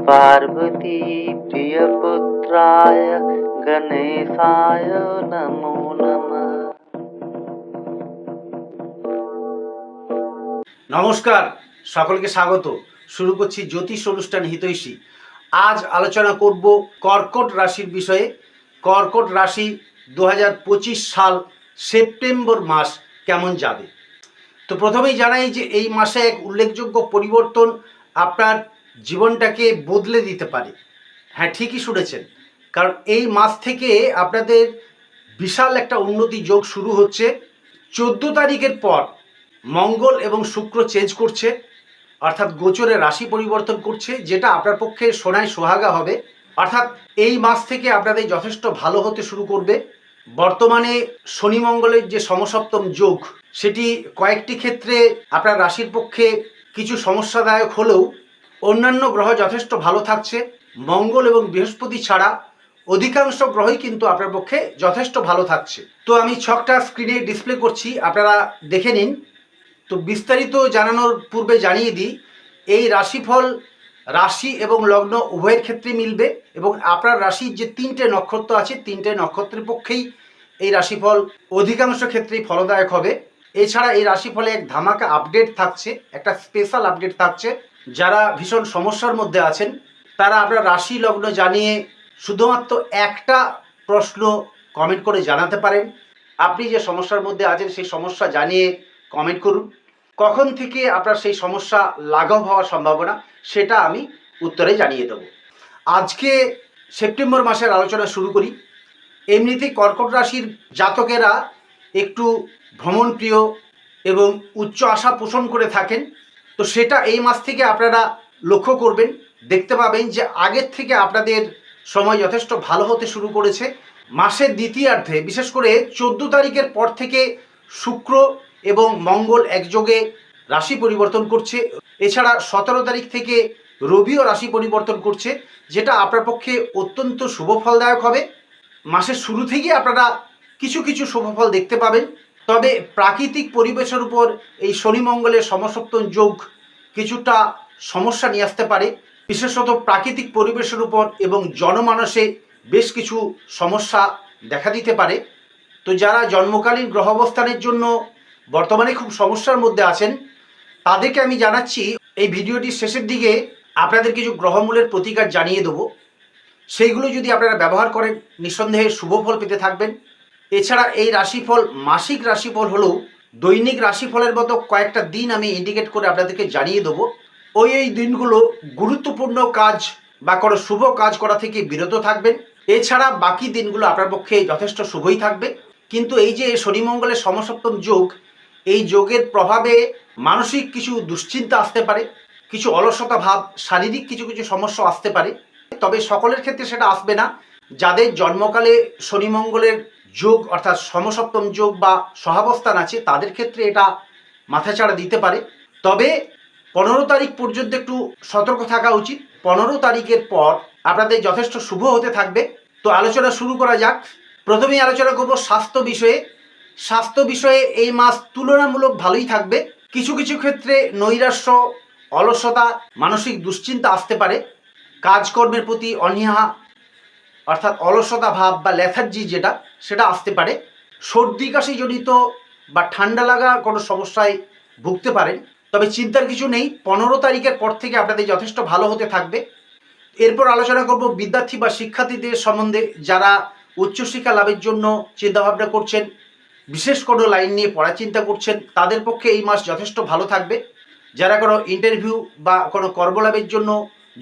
पार्वती प्रियपुत्राय गणेशाय नमो नमः নমস্কার সকলকে স্বাগত শুরু করছি জ্যোতিষ অনুষ্ঠান হিতৈষী আজ আলোচনা করব কর্কট রাশির বিষয়ে কর্কট রাশি দু সাল সেপ্টেম্বর মাস কেমন যাবে তো প্রথমেই জানাই যে এই মাসে এক উল্লেখযোগ্য পরিবর্তন আপনার জীবনটাকে বদলে দিতে পারে। হ্যাঁ ঠিকই শুনেছেন। কারণ এই মাস থেকে আপনাদের বিশাল একটা উন্নতি যোগ শুরু হচ্ছে। চোদ্দ তারিখের পর মঙ্গল এবং শুক্র চেঞ্জ করছে, অর্থাৎ গোচরে রাশি পরিবর্তন করছে, যেটা আপনার পক্ষে সোনায় সোহাগা হবে। অর্থাৎ এই মাস থেকে আপনাদের যথেষ্ট ভালো হতে শুরু করবে। বর্তমানে শনি মঙ্গলের যে সমসপ্তম যোগ, সেটি কয়েকটি ক্ষেত্রে আপনার রাশির পক্ষে কিছু সমস্যাদায়ক হলেও অন্যান্য গ্রহ যথেষ্ট ভালো থাকছে। মঙ্গল এবং বৃহস্পতি ছাড়া অধিকাংশ গ্রহই কিন্তু আপনার পক্ষে যথেষ্ট ভালো থাকছে। তো আমি ছকটা স্ক্রিনে ডিসপ্লে করছি, আপনারা দেখে নিন। তো বিস্তারিত জানানোর পূর্বে জানিয়ে দিই, এই রাশিফল রাশি এবং লগ্ন উভয়ের ক্ষেত্রে মিলবে এবং আপনার রাশির যে তিনটে নক্ষত্র আছে, তিনটে নক্ষত্রের পক্ষেই এই রাশিফল অধিকাংশ ক্ষেত্রেই ফলদায়ক হবে। এছাড়া এই রাশিফলে এক ধামাকা আপডেট থাকছে, একটা স্পেশাল আপডেট থাকছে। যারা ভীষণ সমস্যার মধ্যে আছেন, তারা আপনার রাশি লগ্ন জানিয়ে শুধুমাত্র একটা প্রশ্ন কমেন্ট করে জানাতে পারেন। আপনি যে সমস্যার মধ্যে আছেন, সেই সমস্যা জানিয়ে কমেন্ট করুন। কখন থেকে আপনার সেই সমস্যা লাঘব হওয়ার সম্ভাবনা, সেটা আমি উত্তরে জানিয়ে দেবো। আজকে সেপ্টেম্বর মাসের আলোচনা শুরু করি। এমনিতেই কর্কট রাশির জাতকেরা একটু ভ্রমণপ্রিয় এবং উচ্চ আশা পোষণ করে থাকেন। তো সেটা এই মাস থেকে আপনারা লক্ষ্য করবেন, দেখতে পাবেন যে আগের থেকে আপনাদের সময় যথেষ্ট ভালো হতে শুরু করেছে। মাসের দ্বিতীয়ার্ধে, বিশেষ করে চোদ্দ তারিখের পর থেকে শুক্র এবং মঙ্গল একযোগে রাশি পরিবর্তন করছে। এছাড়া সতেরো তারিখ থেকে রবিও রাশি পরিবর্তন করছে, যেটা আপনার পক্ষে অত্যন্ত শুভ ফলদায়ক হবে। মাসের শুরু থেকেই আপনারা কিছু কিছু শুভফল দেখতে পাবেন। তবে প্রাকৃতিক পরিবেশের উপর এই শনি মঙ্গলের সমসপ্তম যোগ কিছুটা সমস্যা নিয়ে আসতে পারে। বিশেষত প্রাকৃতিক পরিবেশের উপর এবং জনমানসে বেশ কিছু সমস্যা দেখা দিতে পারে। তো যারা জন্মকালীন গ্রহ অবস্থানের জন্য বর্তমানে খুব সমস্যার মধ্যে আছেন, তাদেরকে আমি জানাচ্ছি, এই ভিডিওটির শেষের দিকে আপনাদের কিছু গ্রহমূলের প্রতিকার জানিয়ে দেবো। সেইগুলো যদি আপনারা ব্যবহার করেন, নিঃসন্দেহে শুভ ফল পেতে থাকবেন। এছাড়া এই রাশিফল মাসিক রাশিফল হলেও দৈনিক রাশিফলের মতো কয়েকটা দিন আমি ইন্ডিকেট করে আপনাদেরকে জানিয়ে দেবো। ওই এই দিনগুলো গুরুত্বপূর্ণ কাজ বা কোনো শুভ কাজ করা থেকে বিরত থাকবেন। এছাড়া বাকি দিনগুলো আপনার পক্ষে যথেষ্ট শুভই থাকবে। কিন্তু এই যে শনি মঙ্গলের সমসপ্তম যোগ, এই যোগের প্রভাবে মানসিক কিছু দুশ্চিন্তা আসতে পারে, কিছু অলসতা ভাব, শারীরিক কিছু কিছু সমস্যা আসতে পারে। তবে সকলের ক্ষেত্রে সেটা আসবে না। যাদের জন্মকালে শনি মঙ্গলের যোগ, অর্থাৎ সমসপ্তম যোগ বা সহাবস্থান আছে, তাদের ক্ষেত্রে এটা মাথাচাড়া দিতে পারে। তবে পনেরো তারিখ পর্যন্ত একটু সতর্ক থাকা উচিত। পনেরো তারিখের পর আপনাদের যথেষ্ট শুভ হতে থাকবে। তো আলোচনা শুরু করা যাক। প্রথমেই আলোচনা করব স্বাস্থ্য বিষয়ে। স্বাস্থ্য বিষয়ে এই মাস তুলনামূলক ভালোই থাকবে। কিছু কিছু ক্ষেত্রে নৈরাশ্য, অলসতা, মানসিক দুশ্চিন্তা আসতে পারে। কাজকর্মের প্রতি অনীহা অর্থাৎ অলসতা ভাব বা লেথার্জি যেটা, সেটা আসতে পারে। সর্দি, কাশি জনিত বা ঠান্ডা লাগা কোনো সমস্যায় ভুগতে পারেন। তবে চিন্তার কিছু নেই, পনেরো তারিখের পর থেকে আপনাদের যথেষ্ট ভালো হতে থাকবে। এরপর আলোচনা করব বিদ্যার্থী বা শিক্ষার্থীদের সম্বন্ধে যারা উচ্চশিক্ষা লাভের জন্য চিন্তাভাবনা করছেন, বিশেষ কোনো লাইন নিয়ে পড়া চিন্তা করছেন, তাদের পক্ষে এই মাস যথেষ্ট ভালো থাকবে। যারা কোনো ইন্টারভিউ বা কোনো কর্মলাভের জন্য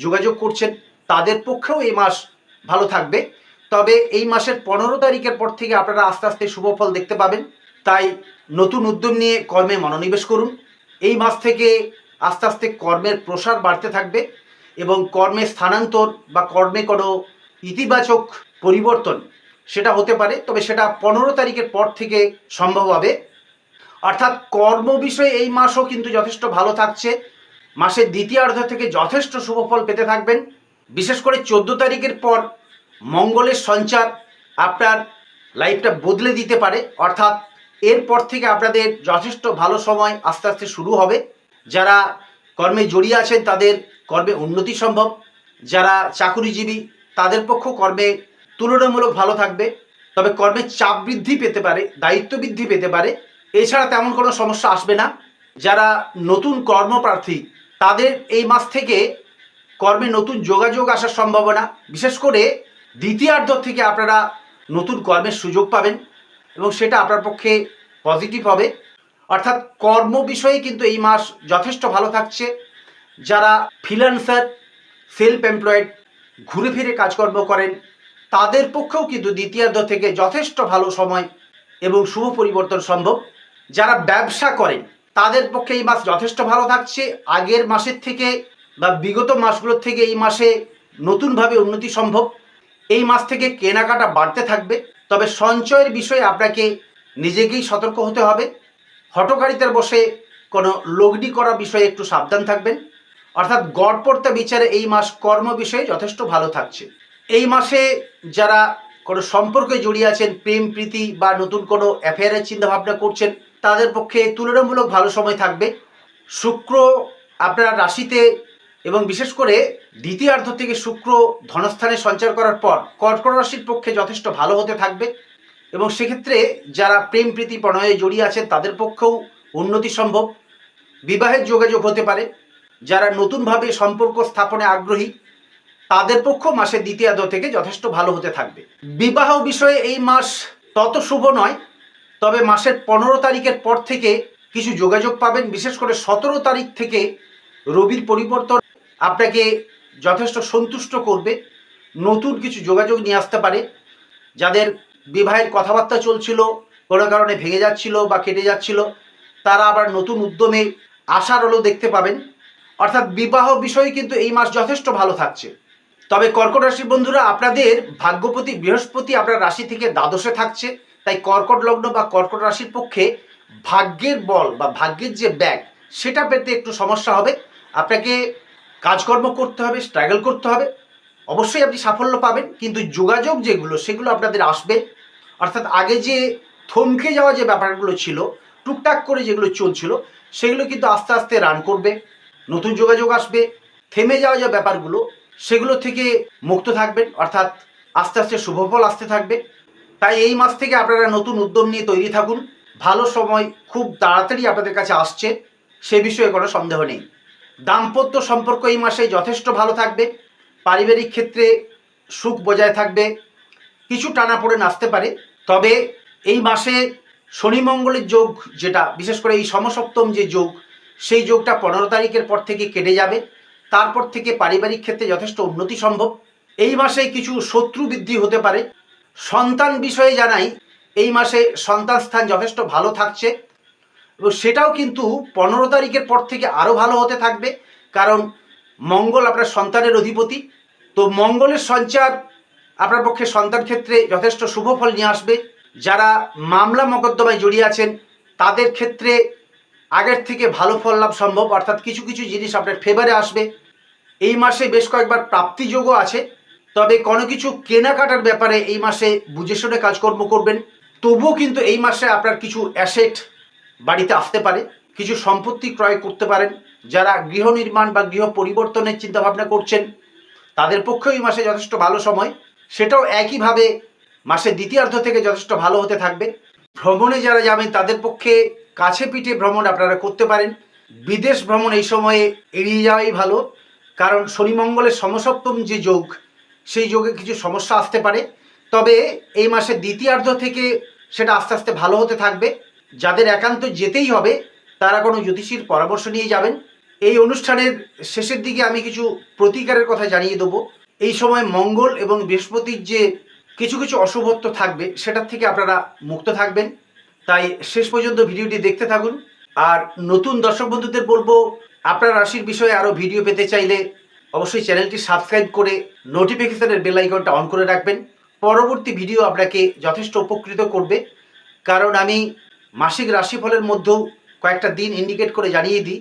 যোগাযোগ করছেন, তাদের পক্ষেও এই মাস ভালো থাকবে। তবে এই মাসের পনেরো তারিখের পর থেকে আপনারা আস্তে আস্তে শুভফল দেখতে পাবেন। তাই নতুন উদ্যম নিয়ে কর্মে মনোনিবেশ করুন। এই মাস থেকে আস্তে আস্তে কর্মের প্রসার বাড়তে থাকবে এবং কর্মে স্থানান্তর বা কর্মে কোনো ইতিবাচক পরিবর্তন সেটা হতে পারে, তবে সেটা পনেরো তারিখের পর থেকে সম্ভব হবে। অর্থাৎ কর্ম বিষয়ে এই মাসও কিন্তু যথেষ্ট ভালো থাকছে। মাসের দ্বিতীয়ার্ধ থেকে যথেষ্ট শুভফল পেতে থাকবেন। বিশেষ করে চোদ্দ তারিখের পর মঙ্গলের সঞ্চার আপনার লাইফটা বদলে দিতে পারে। অর্থাৎ এরপর থেকে আপনাদের যথেষ্ট ভালো সময় আস্তে আস্তে শুরু হবে। যারা কর্মে জড়িয়ে আছেন, তাদের কর্মে উন্নতি সম্ভব। যারা চাকুরিজীবী, তাদের পক্ষ কর্মে তুলনামূলক ভালো থাকবে। তবে কর্মের চাপ বৃদ্ধি পেতে পারে, দায়িত্ব বৃদ্ধি পেতে পারে। এছাড়া তেমন কোনো সমস্যা আসবে না। যারা নতুন কর্মপ্রার্থী, তাদের এই মাস থেকে কর্মে নতুন যোগাযোগ আসার সম্ভাবনা, বিশেষ করে দ্বিতীয়ার্ধ থেকে আপনারা নতুন কর্মের সুযোগ পাবেন এবং সেটা আপনার পক্ষে পজিটিভ হবে। অর্থাৎ কর্ম বিষয়ে কিন্তু এই মাস যথেষ্ট ভালো থাকছে। যারা ফ্রিল্যান্সার সেলফ এমপ্লয়েড ঘুরে ফিরে কাজকর্ম করেন, তাদের পক্ষেও কিন্তু দ্বিতীয়ার্ধ থেকে যথেষ্ট ভালো সময় এবং শুভ পরিবর্তন সম্ভব। যারা ব্যবসা করেন, তাদের পক্ষে এই মাস যথেষ্ট ভালো থাকছে। আগের মাসের থেকে বিগত মাসগুলোর থেকে এই মাসে নতুনভাবে উন্নতি সম্ভব। এই মাস থেকে কেনাকাটা বাড়তে থাকবে। তবে সঞ্চয়ের বিষয়ে আপনাকে নিজেকেই সতর্ক হতে হবে। হটকারিতার বসে কোনো লগ্নি করা বিষয়ে একটু সাবধান থাকবেন। অর্থাৎ গড়পড়তা বিচারে এই মাস কর্ম বিষয়ে যথেষ্ট ভালো থাকছে। এই মাসে যারা কোনো সম্পর্কে জড়িয়ে আছেন, প্রেম, প্রীতি বা নতুন কোনো অ্যাফেয়ারের চিন্তাভাবনা করছেন, তাদের পক্ষে তুলনামূলক ভালো সময় থাকবে। শুক্র আপনার রাশিতে এবং বিশেষ করে দ্বিতীয়ার্ধ থেকে শুক্র ধনস্থানে সঞ্চার করার পর কর্কট রাশির পক্ষে যথেষ্ট ভালো হতে থাকবে। এবং সেক্ষেত্রে যারা প্রেম, প্রীতি, প্রণয়ে জড়িয়ে আছেন, তাদের পক্ষেও উন্নতি সম্ভব। বিবাহের যোগাযোগ হতে পারে। যারা নতুনভাবে সম্পর্ক স্থাপনে আগ্রহী, তাদের পক্ষ মাসের দ্বিতীয়ার্ধ থেকে যথেষ্ট ভালো হতে থাকবে। বিবাহ বিষয়ে এই মাস তত শুভ নয়, তবে মাসের পনেরো তারিখের পর থেকে কিছু যোগাযোগ পাবেন। বিশেষ করে সতেরো তারিখ থেকে রবির পরিবর্তন আপনাকে যথেষ্ট সন্তুষ্ট করবে, নতুন কিছু যোগাযোগ নিয়ে আসতে পারে, যাদের বিবাহের কথাবার্তা চলছিল, কোনো কারণে ভেঙে যাচ্ছিল বা কেটে যাচ্ছিল, তারা আবার নতুন উদ্যমে আশার আলো দেখতে পাবেন। অর্থাৎ বিবাহ বিষয়ে কিন্তু এই মাস যথেষ্ট ভালো থাকছে। তবে কর্কট রাশির বন্ধুরা, আপনাদের ভাগ্যপতি বৃহস্পতি আপনার রাশি থেকে দ্বাদশে থাকছে, তাই কর্কট লগ্ন বা কর্কট রাশির পক্ষে ভাগ্যের বল বা ভাগ্যের যে ব্যাগ, সেটা পেতে একটু সমস্যা হবে। আপনাকে কাজকর্ম করতে হবে স্ট্রাগল করতে হবে। অবশ্যই আপনি সাফল্য পাবেন, কিন্তু যোগাযোগ যেগুলো, সেগুলো আপনাদের আসবে। অর্থাৎ আগে যে থমকে যাওয়া যে ব্যাপারগুলো ছিল, টুকটাক করে যেগুলো চলছিল, সেগুলো কিন্তু আস্তে আস্তে রান করবে। নতুন যোগাযোগ আসবে, থেমে যাওয়া যে ব্যাপারগুলো, সেগুলো থেকে মুক্ত থাকবেন। অর্থাৎ আস্তে আস্তে শুভফল আসতে থাকবে। তাই এই মাস থেকে আপনারা নতুন উদ্যম নিয়ে তৈরি থাকুন। ভালো সময় খুব তাড়াতাড়ি আপনাদের কাছে আসছে, সে বিষয়ে কোনো সন্দেহ নেই। দাম্পত্য সম্পর্ক এই মাসে যথেষ্ট ভালো থাকবে। পারিবারিক ক্ষেত্রে সুখ বজায় থাকবে। কিছু টানাপোড়েন নাচতে পারে। তবে এই মাসে শনি মঙ্গলের যোগ যেটা, বিশেষ করে এই সমসপ্তম যে যোগ, সেই যোগটা পনেরো তারিখের পর থেকে কেটে যাবে। তারপর থেকে পারিবারিক ক্ষেত্রে যথেষ্ট উন্নতি সম্ভব। এই মাসে কিছু শত্রু বৃদ্ধি হতে পারে। সন্তান বিষয়ে জানাই, এই মাসে সন্তান স্থান যথেষ্ট ভালো থাকছে। এবং সেটাও কিন্তু পনেরো তারিখের পর থেকে আরও ভালো হতে থাকবে, কারণ মঙ্গল আপনার সন্তানের অধিপতি। তো মঙ্গলের সঞ্চার আপনার পক্ষে সন্তান ক্ষেত্রে যথেষ্ট শুভ ফল নিয়ে আসবে। যারা মামলা মকদ্দমায় জড়িয়ে আছেন, তাদের ক্ষেত্রে আগের থেকে ভালো ফল লাভ সম্ভব। অর্থাৎ কিছু কিছু জিনিস আপনার ফেভারে আসবে। এই মাসে বেশ কয়েকবার প্রাপ্তিযোগও আছে। তবে কোনো কিছু কেনাকাটার ব্যাপারে এই মাসে বুঝে শুনে কাজকর্ম করবেন। তবুও কিন্তু এই মাসে আপনার কিছু অ্যাসেট বাড়িতে আসতে পারে, কিছু সম্পত্তি ক্রয় করতে পারেন, যারা গৃহ নির্মাণ বা গৃহ পরিবর্তনের চিন্তাভাবনা করছেন, তাদের পক্ষেও এই মাসে যথেষ্ট ভালো সময়। সেটাও একইভাবে মাসের দ্বিতীয়ার্ধ থেকে যথেষ্ট ভালো হতে থাকবে। ভ্রমণে যারা যাবেন, তাদের পক্ষে কাছে পিঠে ভ্রমণ আপনারা করতে পারেন। বিদেশ ভ্রমণ এই সময়ে এড়িয়ে যাওয়াই ভালো, কারণ শনিমঙ্গলের সমসপ্তম যে যোগ, সেই যোগে কিছু সমস্যা আসতে পারে। তবে এই মাসের দ্বিতীয়ার্ধ থেকে সেটা আস্তে আস্তে ভালো হতে থাকবে। যাদের একান্ত যেতেই হবে, তারা কোনো জ্যোতিষীর পরামর্শ নিয়ে যাবেন। এই অনুষ্ঠানের শেষের দিকে আমি কিছু প্রতিকারের কথা জানিয়ে দেবো। এই সময় মঙ্গল এবং বৃহস্পতির যে কিছু কিছু অশুভত্ব থাকবে, সেটার থেকে আপনারা মুক্ত থাকবেন। তাই শেষ পর্যন্ত ভিডিওটি দেখতে থাকুন। আর নতুন দর্শক বন্ধুদের বলব, আপনার রাশির বিষয়ে আরও ভিডিও পেতে চাইলে অবশ্যই চ্যানেলটি সাবস্ক্রাইব করে নোটিফিকেশনের বেল আইকনটা অন করে রাখবেন। পরবর্তী ভিডিও আপনাকে যথেষ্ট উপকৃত করবে। কারণ আমি মাসিক রাশিফলের মধ্যেও কয়েকটা দিন ইন্ডিকেট করে জানিয়ে দিই।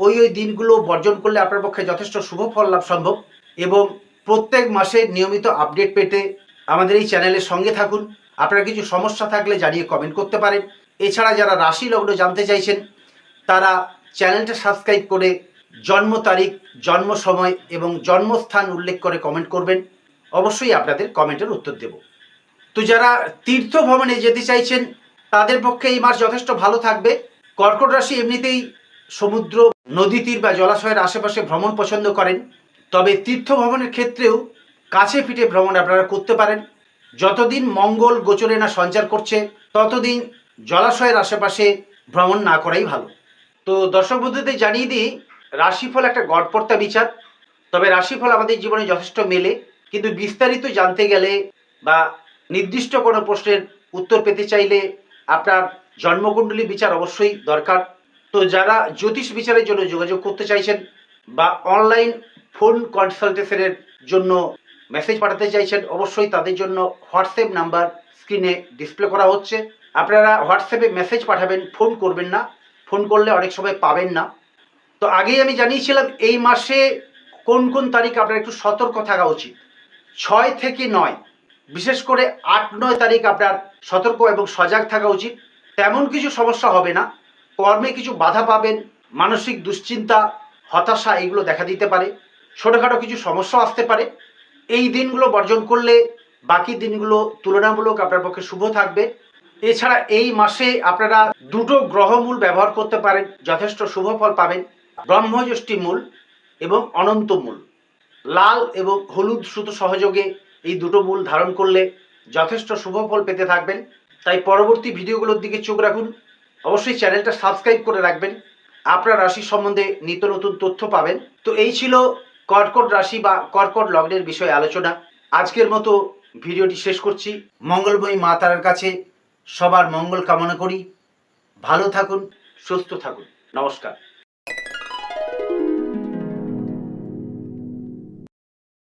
ওই ওই দিনগুলো বর্জন করলে আপনার পক্ষে যথেষ্ট শুভ ফল লাভ সম্ভব এবং প্রত্যেক মাসে নিয়মিত আপডেট পেতে আমাদের এই চ্যানেলের সঙ্গে থাকুন। আপনার কিছু সমস্যা থাকলে জানিয়ে কমেন্ট করতে পারেন। এছাড়া যারা রাশি লগ্ন জানতে চাইছেন, তারা চ্যানেলটা সাবস্ক্রাইব করে জন্ম তারিখ, জন্ম সময় এবং জন্মস্থান উল্লেখ করে কমেন্ট করবেন। অবশ্যই আপনাদের কমেন্টের উত্তর দেব। তো যারা তীর্থ ভ্রমণে যেতে চাইছেন তাদের পক্ষে এই মাস যথেষ্ট ভালো থাকবে। কর্কট রাশি এমনিতেই সমুদ্র, নদী তীর বা জলাশয়ের আশেপাশে ভ্রমণ পছন্দ করেন। তবে তীর্থ ভ্রমণের ক্ষেত্রেও কাছে পিঠে ভ্রমণ আপনারা করতে পারেন। যতদিন মঙ্গল গোচরে না সঞ্চার করছে, ততদিন জলাশয়ের আশেপাশে ভ্রমণ না করাই ভালো। তো দর্শক বন্ধুদের জানিয়ে দিই, রাশিফল একটা গড়পড়তা বিচার। তবে রাশিফল আমাদের জীবনে যথেষ্ট মেলে। কিন্তু বিস্তারিত জানতে গেলে বা নির্দিষ্ট কোনো প্রশ্নের উত্তর পেতে চাইলে আপনার জন্মকুণ্ডলী বিচার অবশ্যই দরকার। তো যারা জ্যোতিষ বিচারের জন্য যোগাযোগ করতে চাইছেন বা অনলাইন ফোন কনসালটেশনের জন্য মেসেজ পাঠাতে চাইছেন, অবশ্যই তাদের জন্য হোয়াটসঅ্যাপ নাম্বার স্ক্রিনে ডিসপ্লে করা হচ্ছে। আপনারা হোয়াটসঅ্যাপে মেসেজ পাঠাবেন ফোন করবেন না। ফোন করলে অনেক সময় পাবেন না। তো আগেই আমি জানিয়েছিলাম, এই মাসে কোন কোন তারিখ আপনার একটু সতর্ক থাকা উচিত? ছয় থেকে নয়। বিশেষ করে আট, নয় তারিখ আপনার সতর্ক এবং সজাগ থাকা উচিত। তেমন কিছু সমস্যা হবে না। কর্মে কিছু বাধা পাবেন, মানসিক দুশ্চিন্তা, হতাশা এগুলো দেখা দিতে পারে। ছোটোখাটো কিছু সমস্যা আসতে পারে। এই দিনগুলো বর্জন করলে বাকি দিনগুলো তুলনামূলক আপনার পক্ষে শুভ থাকবে। এছাড়া এই মাসে আপনারা দুটো গ্রহমূল ব্যবহার করতে পারেন। যথেষ্ট শুভ ফল পাবেন। ব্রহ্মযষ্টি মূল এবং অনন্ত মূল। লাল এবং হলুদ সুতো সহযোগে এই দুটো মূল ধারণ করলে যথেষ্ট শুভ ফল পেতে থাকবেন। তাই পরবর্তী ভিডিওগুলোর দিকে চোখ রাখুন। অবশ্যই চ্যানেলটা সাবস্ক্রাইব করে রাখবেন। আপনার রাশি সম্বন্ধে নিত্য নতুন তথ্য পাবেন। তো এই ছিল কর্কট রাশি বা কর্কট লগ্নের বিষয়ে আলোচনা। আজকের মতো ভিডিওটি শেষ করছি। মঙ্গলময়ী মা তারার কাছে সবার মঙ্গল কামনা করি। ভালো থাকুন, সুস্থ থাকুন। নমস্কার।